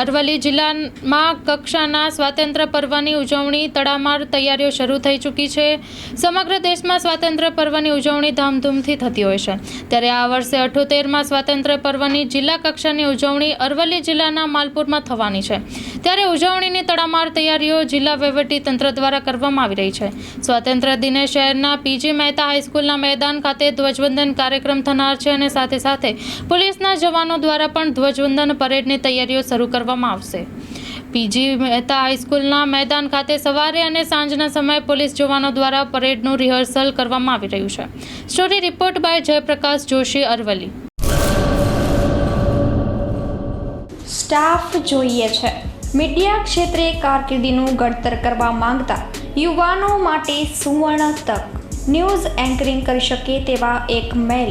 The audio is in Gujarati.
અરવલ્લી જિલ્લામાં કક્ષાના સ્વાતંત્ર્ય પર્વની ઉજવણી તડામાર તૈયારીઓ શરૂ થઈ ચૂકી છે. સમગ્ર દેશમાં સ્વાતંત્ર્ય પર્વની ઉજવણી ધામધૂમથી થતી હોય છે. ત્યારે આ વર્ષે અઠોતેરમાં સ્વાતંત્ર્ય પર્વની જિલ્લા કક્ષાની ઉજવણી અરવલ્લી જિલ્લાના માલપુરમાં થવાની છે. ત્યારે ઉજવણીની તડામાર તૈયારીઓ જિલ્લા તંત્ર દ્વારા કરવામાં આવી રહી છે. સ્વાતંત્ર્ય દિને શહેરના પીજી મહેતા હાઈસ્કૂલના મેદાન ખાતે ધ્વજવંદન કાર્યક્રમ થનાર છે અને સાથે સાથે પોલીસના જવાનો દ્વારા પણ ધ્વજવંદન પરેડની તૈયારીઓ શરૂ કરવામાં આવશે. પીજી મહેતા હાઈસ્કૂલના મેદાન ખાતે સવારે અને સાંજના સમયે પોલીસ જવાનો દ્વારા પરેડનું રિહર્સલ કરવામાં આવી રહ્યું છે. Story report by Jayprakash Joshi, Aravalli. Staff જોઈએ છે. મીડિયા ક્ષેત્રે કારકિર્દીનું ઘડતર કરવા માંગતા યુવાનો માટે સુવર્ણ તક. ન્યૂઝ એન્કરિંગ કરી શકે તેવા એક મેલ